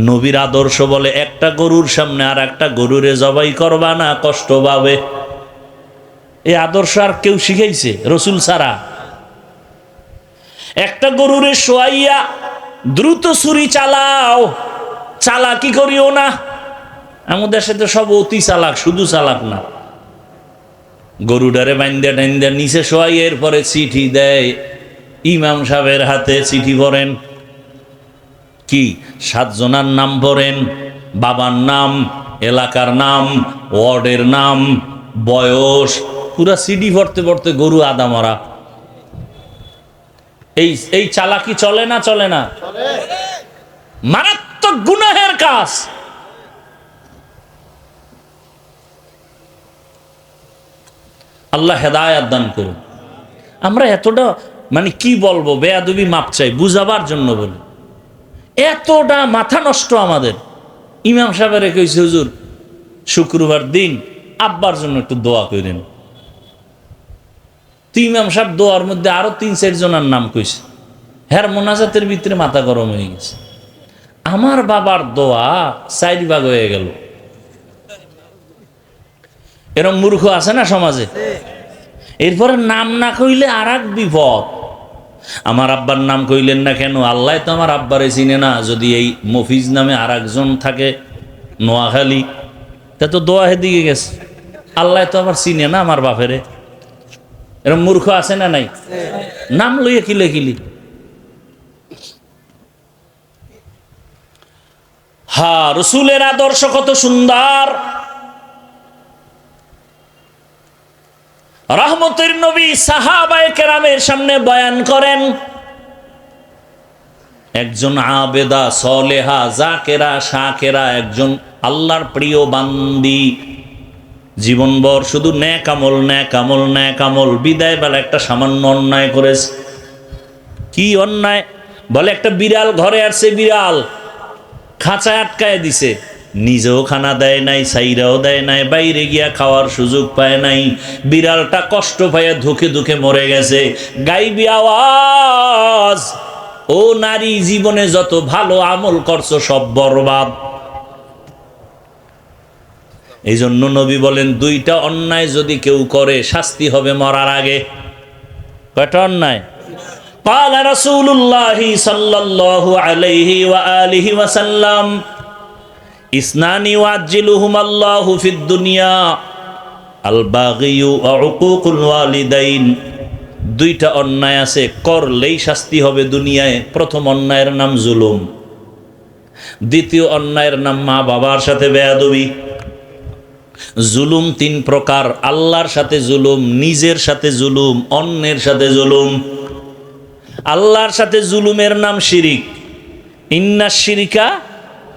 নবীর আদর্শ বলে একটা গরুর সামনে আর একটা গরুরে জবাই করবা না কষ্ট পাবে। এই আদর্শ আর কেউ শিখাইছে রসুল সারা একটা গরুরে শোয়াইয়া দ্রুত ছুরি চালাও চালাকি করিও না? আমাদের সাথে সব অতি চালাক, শুধু চালাক না। গরুডারে বাইন্দা টাইন্দা নিচে শোয়াই, এরপরে চিঠি দেয়। ইমাম সাহেবের হাতে চিঠি পড়েন। কি? সাতজনার নাম পড়েন বাবার নাম, এলাকার নাম, ওয়ার্ডের নাম, বয়স, পুরা সিডি পড়তে পড়তে গরু আদা মরা। এই এই চালাকি চলে না চলে না? মারাত্মক গুনাহের কাজ। আল্লাহ হেদায়াত দান করুন। আমরা এতটা মানে কি বলব, বেয়াদবি মাপ চাই, বুঝাবার জন্য বলি। এতটা মাথা নষ্ট আমাদের। ইমাম সাহেবের কইছে, হুজুর, শুক্রবার দিন আব্বার জন্য একটু দোয়া করেন তো ইমাম সাহেব দোয়ার মধ্যে আরও তিন, চার জনের নাম কইছে। হ্যার মোনাজাতের ভিতরে মাথা গরম হয়ে গেছে। আমার বাবার দোয়া সাইড ভাগ হয়ে গেল। এরম মূর্খ আছে না সমাজে? এরপরে নাম না কইলে আর বিপদ। আমার আব্বার নাম কইলেন না কেন? আল্লাহ তো আমার আব্বারে চিনে না। যদি এই মফিজ নামে আর একজন থাকে, নোয়াখালী, তা তো দোয়া দিকে গেছে। আল্লাহ তো আবার চিনে না আমার বাপেরে। এরকম মূর্খ আছে না নাই? নাম লইয়া কিলে কিলি। হা, রসুলের আদর্শ কত সুন্দর। রহমতের নবী সাহাবায়ে কেরামের সামনে বয়ান করেন, একজন আবেদা, সলেহা, জাকেরা, শাকেরা, একজন আল্লাহর প্রিয় বান্দি। জীবনভর শুধু ন্যাক আমল ন্যাক আমল ন্যাক আমল। বিদায় বেলা একটা সামান্য অন্যায় করেছে। কি অন্যায়? বলে একটা বিড়াল ঘরে আসছে, বিড়াল। খাঁচায় আটকায় দিছে। নিজেও খানা দেয় নাই সাইরাও দেয় নাই বাইরে গিয়া খাওয়ার সুযোগ পায় নাই বিড়ালটা কষ্ট পাইয়া ধুকে ধুকে মরে গেছে গাইবি আওয়াজ ও নারী জীবনে যত ভালো আমল করছো সব বরবাদ এই জন্য নবী বলেন দুইটা অন্যায় যদি কেউ করে শাস্তি হবে মরার আগে কয়টা অন্যায় قال رسول الله صلى الله عليه وآله وسلم ইসনানি ওয়াজ্জিলুহুমাল্লাহু ফিদ দুনিয়া আল বাগিউ উকুকুল ওয়ালিদাইন। দুইটা অন্যায় আছে, করলেই শাস্তি হবে দুনিয়ায়। প্রথম অন্যায়ের নাম জুলুম, দ্বিতীয় অন্যায়ের নাম মা বাবার সাথে বেয়াদবি। জুলুম তিন প্রকার, আল্লাহর সাথে জুলুম, নিজের সাথে জুলুম, অন্যের সাথে জুলুম। আল্লাহর সাথে জুলুমের নাম শিরিক। ইন্না শিরিকা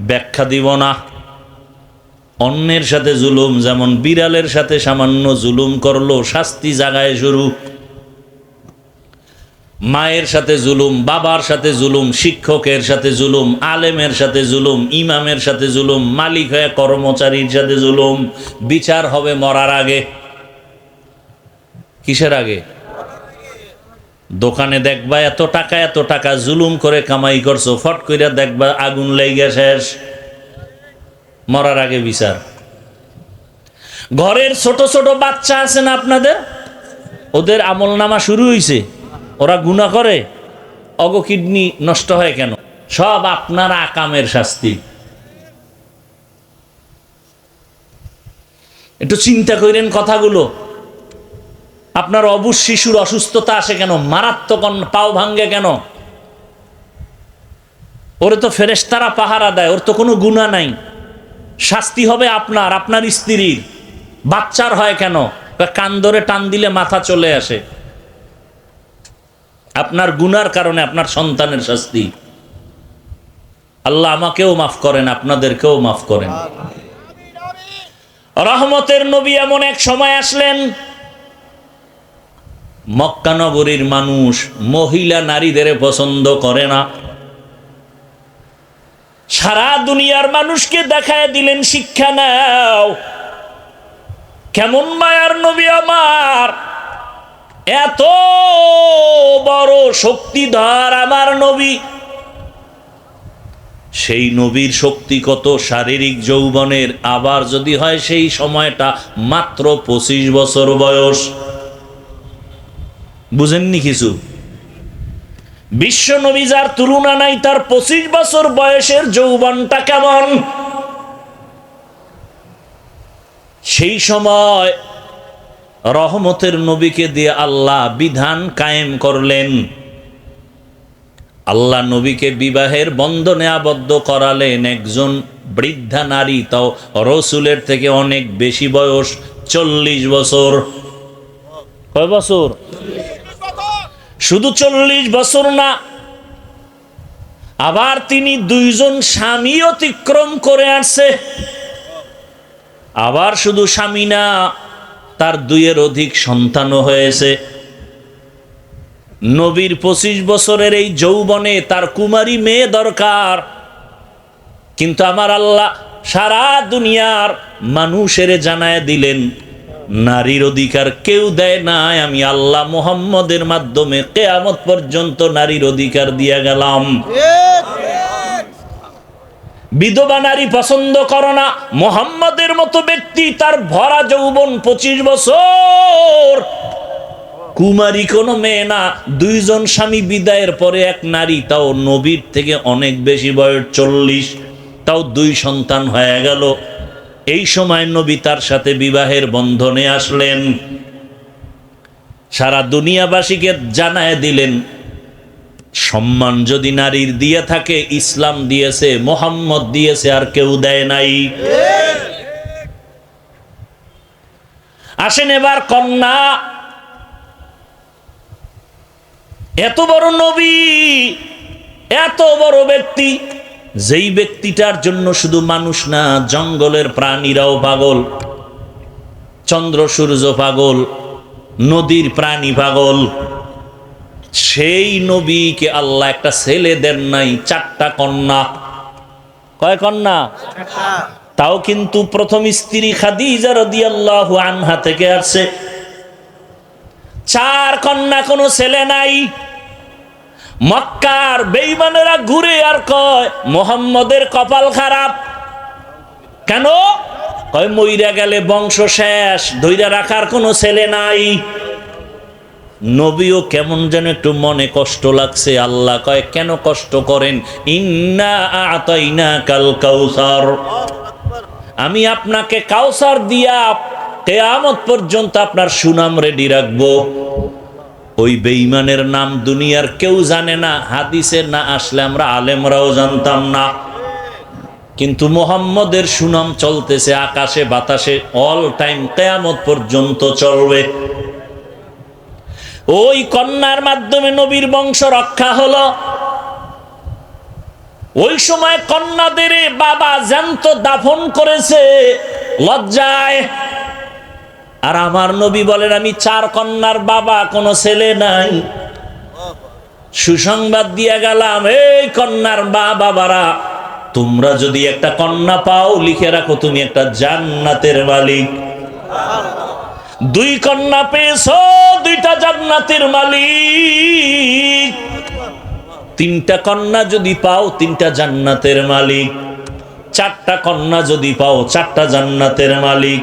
ব্যাখ্যা দিব না। অন্যের সাথে জুলুম, যেমন বিড়ালের সাথে সামান্য জুলুম করল, শাস্তি জাগায় শুরু। মায়ের সাথে জুলুম, বাবার সাথে জুলুম, শিক্ষকের সাথে জুলুম, আলেমের সাথে জুলুম, ইমামের সাথে জুলুম, মালিক হয়ে কর্মচারীর সাথে জুলুম, বিচার হবে মরার আগে। কিসের আগে? দোকানে দেখবা এত টাকা এত টাকা, জুলুম করে কামাই করছ, ফট কইরা দেখবা আগুন লেগে শেষ। মরার আগে বিচার। ঘরের ছোট ছোট বাচ্চা আছে না আপনাদের? ওদের আমল নামা শুরু হয়েছে ওরা গুণা করে, অগ কিডনি নষ্ট হয় কেন? সব আপনার আকামের শাস্তি। একটু চিন্তা করেন কথাগুলো। আপনার অবুজ শিশুর অসুস্থতা আসে কেন? মারাত্মক পাও ভাঙ্গে কেন? ওরে তো ফেরেশতারা পাহারা দেয় ওর তো কোনো গুণা নাই। শাস্তি হবে আপনার আপনার স্ত্রীর। বাচ্চার হয় কেন? কান ধরে টান দিলে মাথা চলে আসে। আপনার গুনার কারণে আপনার সন্তানের শাস্তি। আল্লাহ আমাকেও মাফ করেন আপনাদেরকেও মাফ করেন। রহমতের নবী এমন এক সময় আসলেন মক্কা নগরীর মানুষ মহিলা নারীদের পছন্দ করে না। সারা দুনিয়ার মানুষকে দেখায় দিলেন, শিক্ষা নাও। কেমন মায়ার নবী আমার। এত বড় শক্তিধর আমার নবী। সেই নবীর শক্তি কত? শারীরিক যৌবনের আবার যদি হয় সেই সময়টা মাত্র পঁচিশ বছর বয়স। বুঝেননি কিছু? বিশ্ব নবী যার তুলনা নাই, তার পঁচিশ বছর বয়সের যৌবনটা কেমন? সেই সময় রহমতের নবীকে দিয়ে আল্লাহ বিধান কায়েম করলেন। আল্লাহ নবীকে বিবাহের বন্ধনে আবদ্ধ করালেন একজন বৃদ্ধা নারী তাও রসুলের থেকে অনেক বেশি বয়স, চল্লিশ বছর। কয় বছর? শুধু চল্লিশ বছর না, আবার তিনি দুইজন স্বামী অতিক্রম করে আসছে। আবার শুধু স্বামী না, তার দুইয়ের অধিক সন্তানও হয়েছে। নবীর পঁচিশ বছরের এই যৌবনে তার কুমারী মেয়ে দরকার। কিন্তু আমার আল্লাহ সারা দুনিয়ার মানুষের জানায় দিলেন নারীর অধিকার কেউ দেয় নাই। আমি আল্লাহ মোহাম্মদের মাধ্যমে কেয়ামত পর্যন্ত নারীর অধিকার দিয়ে গেলাম। বিধবা নারী পছন্দ করো না। মোহাম্মদের মতো ব্যক্তি তার ভরা যৌবন পঁচিশ বছর। কুমারী কোনো মেয়ে না। দুইজন স্বামী বিদায়ের পরে এক নারী, তাও নবীর থেকে অনেক বেশি বয়স, চল্লিশ। তাও দুই সন্তান হয়ে গেল। এই সময় নবী তার সাথে বিবাহের বন্ধনে আসলেন। সারা দুনিয়াবাসীকে জানায় দিলেন, সম্মান যদি নারীর দিয়ে থাকে, ইসলাম দিয়েছে, মোহাম্মদ দিয়েছে, আর কেউ দেয় নাই। আসেন এবার কন্যা। এত বড় নবী, এত বড় ব্যক্তি যেই ব্যক্তিটার জন্য শুধু মানুষ না, জঙ্গলের প্রাণীরাও পাগল, চন্দ্র, সূর্য পাগল, নদীর প্রাণী পাগল। সেই নবীকে আল্লাহ একটা ছেলে দেন নাই, চারটা কন্যা। কয় কন্যা? তাও কিন্তু প্রথম স্ত্রী খাদিজা রাদিয়াল্লাহু আনহা থেকে আসছে। চার কন্যা কোনো ছেলে নাই। মক্কার বেইমানেরা ঘুরে আর কয়, মোহাম্মদের কপাল খারাপ। কেন? কয়, মইরা গেলে বংশ শেষ ধৈরা রাখার কোনো ছেলে নাই। নবীও কেমন যেন একটু মনে কষ্ট লাগছে। আল্লাহ কয়, কেন কষ্ট করেন? ইন্না আতাইনা কাল কাউসার। আমি আপনাকে কাউসার দিয়া কেয়ামত পর্যন্ত আপনার সুনাম রেডি রাখব। ওই বেঈমানের নাম দুনিয়ার কেউ জানে না, হাদিসে না আসলে আমরা আলেমরাও জানতাম না। কিন্তু মোহাম্মদের সুনাম চলতেছে আকাশে, বাতাসে অল টাইম কেয়ামত পর্যন্ত চলবে। ওই কন্যার মাধ্যমে নবীর বংশ রক্ষা হলো। ওই সময় কন্যাদের বাবা জ্যান্ত দাফন করেছে, লজ্জায় আর আমার নবী বলেন, আমি চার কন্যার বাবা, কোনো ছেলে নাই। সুসংবাদ দিয়ে গেলাম, এই কন্যার বা বাবারা, তোমরা যদি একটা কন্যা পাও, লিখে রাখো তুমি একটা জান্নাতের মালিক। দুই কন্যা পেয়েছ, দুইটা জান্নাতের মালিক। তিনটা কন্যা যদি পাও, তিনটা জান্নাতের মালিক। চারটা কন্যা যদি পাও, চারটা জান্নাতের মালিক।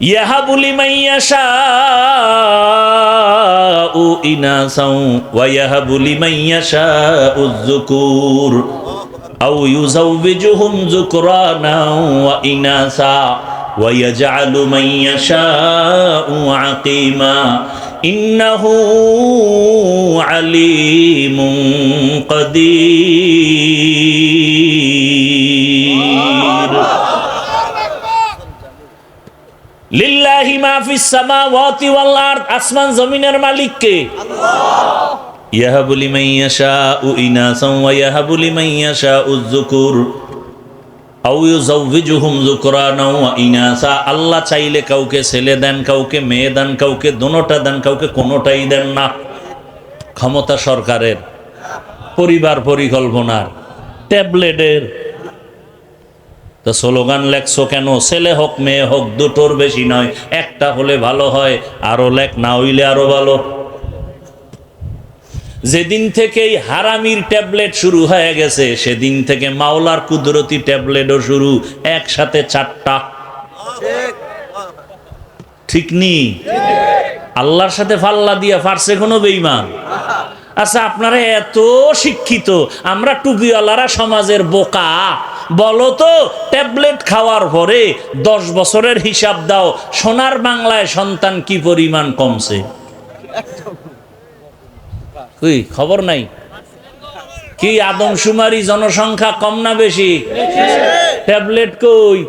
يهب لمن يشاء إناثا ويهب لمن يشاء الذكور أو يزوجهم ذكرانا وإناثا ويجعل من يشاء عقيما إنه عليم قدير আসমান জমিনের মালিক কে ইনাসান ওয়া আও ওয়া ইনাসা। আল্লাহ চাইলে কাউকে ছেলে দেন, কাউকে মেয়ে দেন, কাউকে দোনোটা দেন, কাউকে কোনোটাই দেন না। ক্ষমতা সরকারের, পরিবার পরিকল্পনার, ট্যাবলেটের তো স্লোগান লেখছো কেন? ছেলে হোক, মেয়ে হোক, দুটোর বেশি নয়, একটা হলে ভালো হয়, আরও লেখ, না হইলে আরও ভালো। যেদিন থেকে এই হারামির ট্যাবলেট শুরু হয়ে গেছে, সেদিন থেকে মাওলার কুদরতি ট্যাবলেটও শুরু, একসাথে চারটা। ঠিক নি? আল্লাহর সাথে ফাল্লা দিয়া ফারসে কোনো বেইমান আচ্ছা আপনারা এত শিক্ষিত, আমরা টুপিওয়ালারা সমাজের বোকা। বলো তো, ট্যাবলেট খাওয়ার পরে দশ বছরের হিসাব দাও, সোনার বাংলায় সন্তান কি পরিমাণ কমছে? খবর নাই? কি আদমশুমারি, জনসংখ্যা কম না বেশি? ট্যাবলেট কই?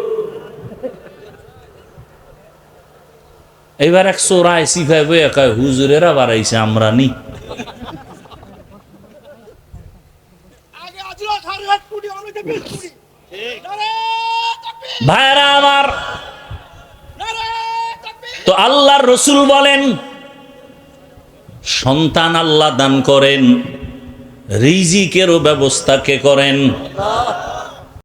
এবার এক চোরাই সিফাই বই একাই হুজুরেরা বাড়াইছে, আমরা নি। আগে আজিরা ভাইরা আমার তো আল্লাহর রসুল বলেন সন্তান আল্লাহ দান করেন রিজিকেরও ব্যবস্থা কে করেন?